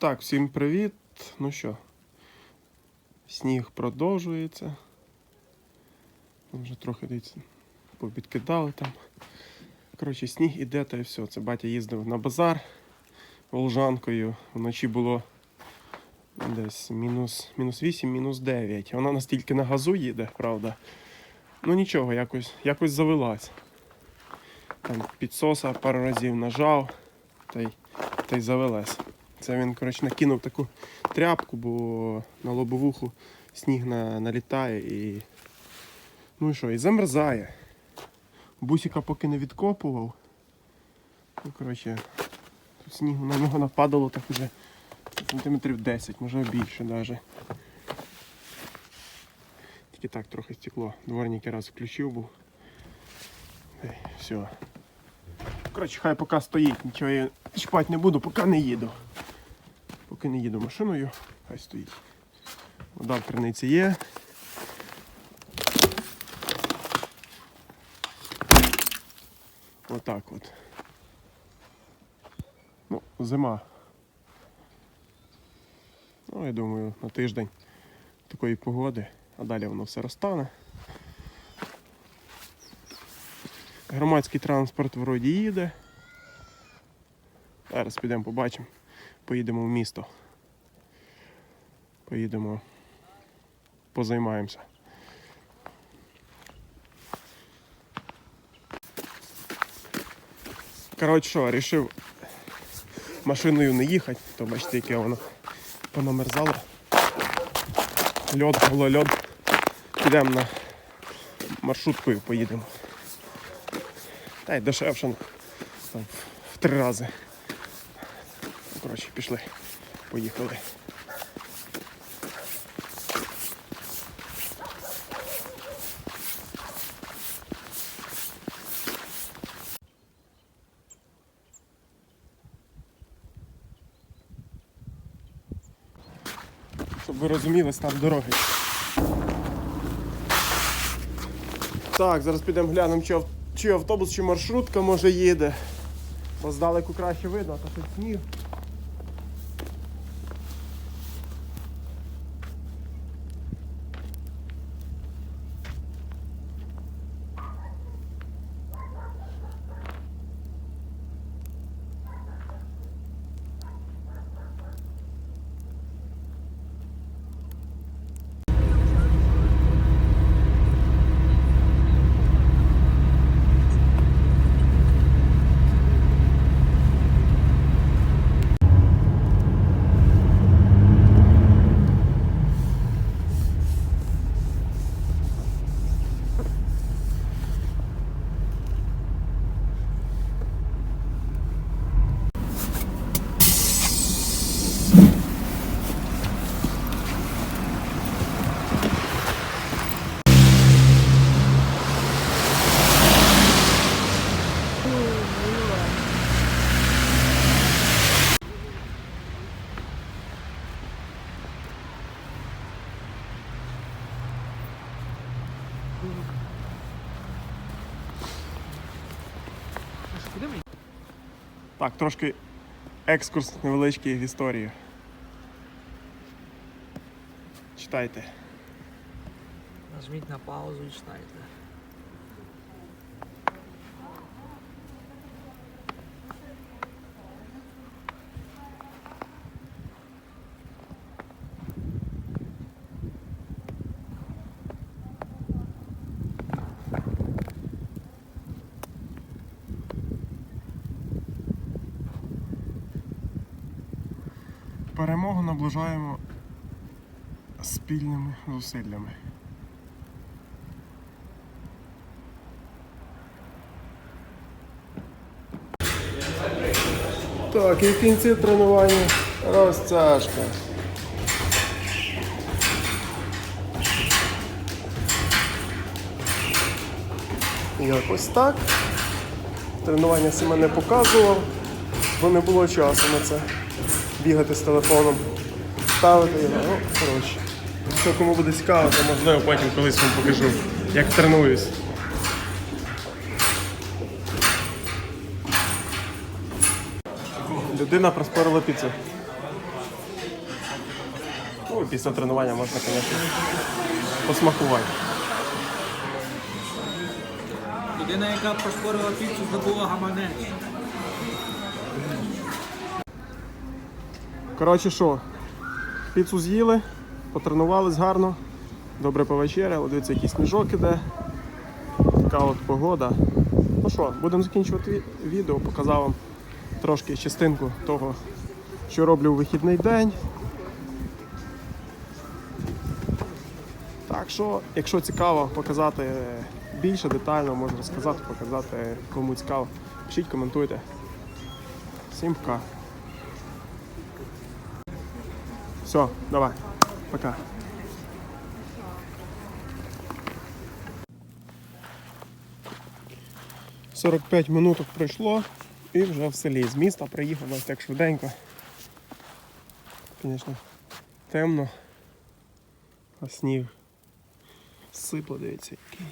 Так, всім привіт. Ну що, сніг продовжується. Вже трохи дивіться, попідкидали там. Коротше, сніг іде та і все. Це батя їздив на базар волжанкою. Вночі було десь мінус, мінус 8, мінус 9. Вона настільки на газу їде, правда. Ну нічого, якось, якось завелась. Там підсоса пару разів нажав та й, та й завелась. Це він, коротше, накинув таку тряпку, бо на лобовуху сніг на, налітає і. Ну і що, і замерзає. Бусика поки не відкопував. Ну, коротше, тут снігу на нього нападало так уже сантиметрів 10, може більше навіть. Тільки так трохи стекло. Дворник раз включив був. Ей, все. Коротше, хай поки стоїть, нічого я чіпати не буду, поки не їду. Поки не їду машиною, хай стоїть. Вода в криниці є. Отак от. Ну, зима. Ну, я думаю, на тиждень такої погоди, а далі воно все розтане. Громадський транспорт вроді їде. Зараз підемо побачимо. Поїдемо в місто. Поїдемо, позаймаємося. Коротше, що, вирішив машиною не їхати, то бачите, яке воно понамерзало. Льод, було льод. Підемо на маршруткою поїдемо. Та й дешевше ну, там, в три рази. Коротше, пішли, поїхали. Щоб ви розуміли стан дороги. Так, зараз підемо глянемо, чи, ав- чи автобус, чи маршрутка може їде. Бо здалеку краще видно, а то тут сніг. Так, трошки екскурс невеличкий в історію. Читайте. Нажміть на паузу і читайте. Перемогу наближаємо спільними зусиллями. Так, і в кінці тренування розтяжка. Якось так. Тренування себе не показував, бо не було часу на це. Бігати з телефоном, ставити його. Ну, коротше. Якщо кому буде цікаво, то можливо потім колись вам покажу, як тренуюсь. Людина проспорила піцу. Ну, після тренування можна, звісно, посмакувати. Людина, яка пошкорила піцу, забула гаманець. Коротше, що, піцу з'їли, потренувались гарно, добре повечеряли, дивіться, який сніжок іде. Така от погода. Ну що, будемо закінчувати відео, показав вам трошки частинку того, що роблю у вихідний день. Так що, якщо цікаво показати більше детально, можу розказати, показати кому цікаво. Пишіть, коментуйте. Всім пока. Все, давай. Пока. Сорок п'ять минуток пройшло і вже в селі. З міста приїхав ось так швиденько. Звісно, темно, а сніг сипло, дивіться який.